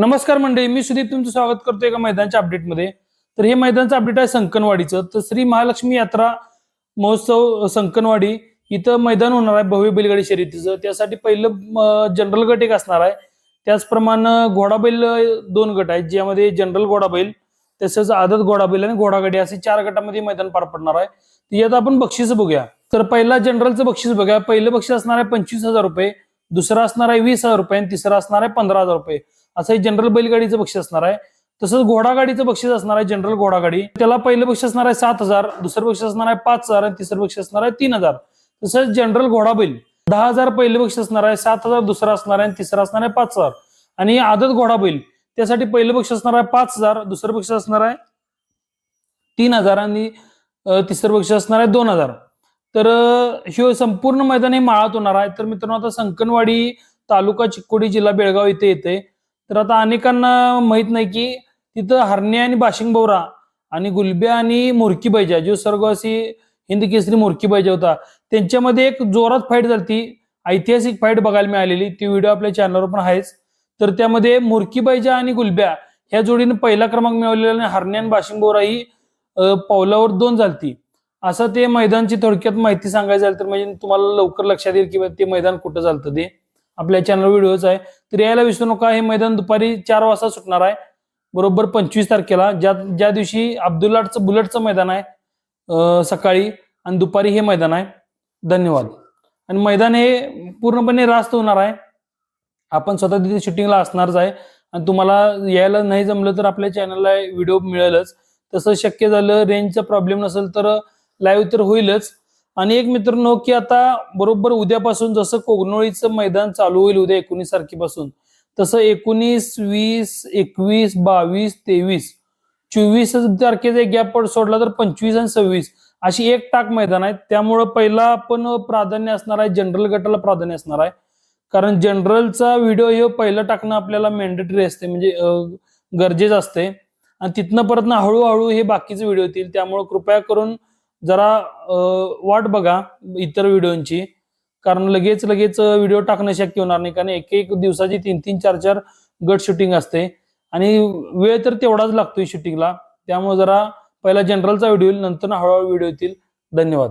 नमस्कार मंडळी मी सुदीप तुमचं स्वागत करतो एका मैदानच्या अपडेटमध्ये तर हे मैदानचं अपडेट आहे संकनवाडीचं. तर श्री महालक्ष्मी यात्रा महोत्सव संकनवाडी इथं मैदान होणार आहे भव्य बैलगाडी शर्यतीचं. त्यासाठी पहिलं जनरल गट एक असणार आहे. त्याचप्रमाणे घोडाबैल दोन गट आहेत ज्यामध्ये जनरल घोडाबैल तसंच आदत घोडाबैल आणि घोडागाडी असे चार गटामध्ये मैदान पार पडणार आहे. तर यात आपण बक्षीस बघूया. तर पहिला जनरलचं बक्षीस बघूया. पहिलं बक्षीस असणार आहे पंचवीस हजार रुपये. दुसरा असणार आहे वीस हजार रुपये आणि तिसरा असणार आहे पंधरा हजार रुपये असं हे जनरल बैलगाडीचं बक्षीस असणार आहे तसंच घोडागाडीचं बक्षीस असणार आहे जनरल घोडागाडी त्याला पहिलं बक्षीस असणार आहे सात हजार दुसरं बक्षीस असणार आहे पाच हजार आणि तिसरं बक्षीस असणार आहे तीन हजार तसंच जनरल घोडाबैल दहा हजार पहिलं बक्षीस असणार आहे सात हजार दुसरं असणार आहे आणि तिसरं असणार आहे पाच हजार आणि आदत घोडाबैल त्यासाठी पहिलं बक्षीस असणार आहे पाच हजार दुसरं बक्षीस असणार आहे तीन हजार आणि तिसरं बक्षीस असणार आहे दोन हजार तर अं, हे संपूर्ण मैदान हे माळात होणार आहे. तर मित्रांनो आता संकनवाडी तालुका चिक्कोडी जिल्हा बेळगाव इथे येते तर आता अनेकांना माहीत नाही की तिथं हरणे आणि बाशिंग बोरा आणि गुलब्या आणि मुरकी बैजा जो सर्ववासी हिंद केसरी मुरकी बैजा होता त्यांच्यामध्ये एक जोरात फाईट झाली ऐतिहासिक फाईट बघायला मिळालेली. ती व्हिडिओ आपल्या चॅनलवर पण आहेच. तर त्यामध्ये मुरकी बैजा आणि गुलब्या ह्या जोडीने पहिला क्रमांक मिळवलेला आणि हरणे आणि बाशिंग बोरा ही पावलावर दोन झालती. असं ते मैदानची थोडक्यात माहिती सांगायचं झालं तर म्हणजे तुम्हाला लवकर लक्षात येईल की ते मैदान कुठं चालतं ते. आपल्या चॅनल व्हिडिओच आहे. तर यायला विसरू नका हे मैदान दुपारी चार वाजता सुटणार आहे. बरोबर पंचवीस तारखेला. ज्या ज्या दिवशी अब्दुल्लाटचं बुलेटचं मैदान आहे सकाळी आणि दुपारी हे मैदान आहे. धन्यवाद. आणि मैदान हे पूर्णपणे रास्त होणार आहे. आपण स्वतः तिथे शूटिंगला असणारच आहे. आणि तुम्हाला यायला नाही जमलं तर आपल्या चॅनलला व्हिडिओ मिळेलच. तसं शक्य झालं रेंजचा प्रॉब्लेम नसेल तर लाईव्ह तर होईलच. आणि एक मित्रांनो की आता बरोबर उद्यापासून जसं कोगनोळीचं मैदान चालू होईल उद्या एकोणीस तारखेपासून तसं एकोणीस वीस एकवीस बावीस तेवीस चोवीस तारखेचा एक गॅप सोडला तर पंचवीस आणि सव्वीस अशी एक टाक मैदान आहे त्यामुळं पहिला आपण प्राधान्य असणार आहे जनरल गटाला प्राधान्य असणार आहे. कारण जनरलचा व्हिडिओ हे पहिलं टाकणं आपल्याला मॅन्डेटरी असते म्हणजे गरजेचं असते. आणि तिथनं परत ना हळूहळू हे बाकीचे व्हिडिओ येतील. त्यामुळे कृपया करून जरा वाट बघा इतर व्हिडिओंची. कारण लगेच लगेच व्हिडिओ टाकणं शक्य होणार नाही. कारण एक एक दिवसाची तीन तीन चार चार गट शूटिंग असते. आणि वेळ तर तेवढाच लागतोय शूटिंगला त्यामुळे जरा पहिला जनरलचा व्हिडिओ येईल नंतर हळूहळू व्हिडिओ येतील. धन्यवाद.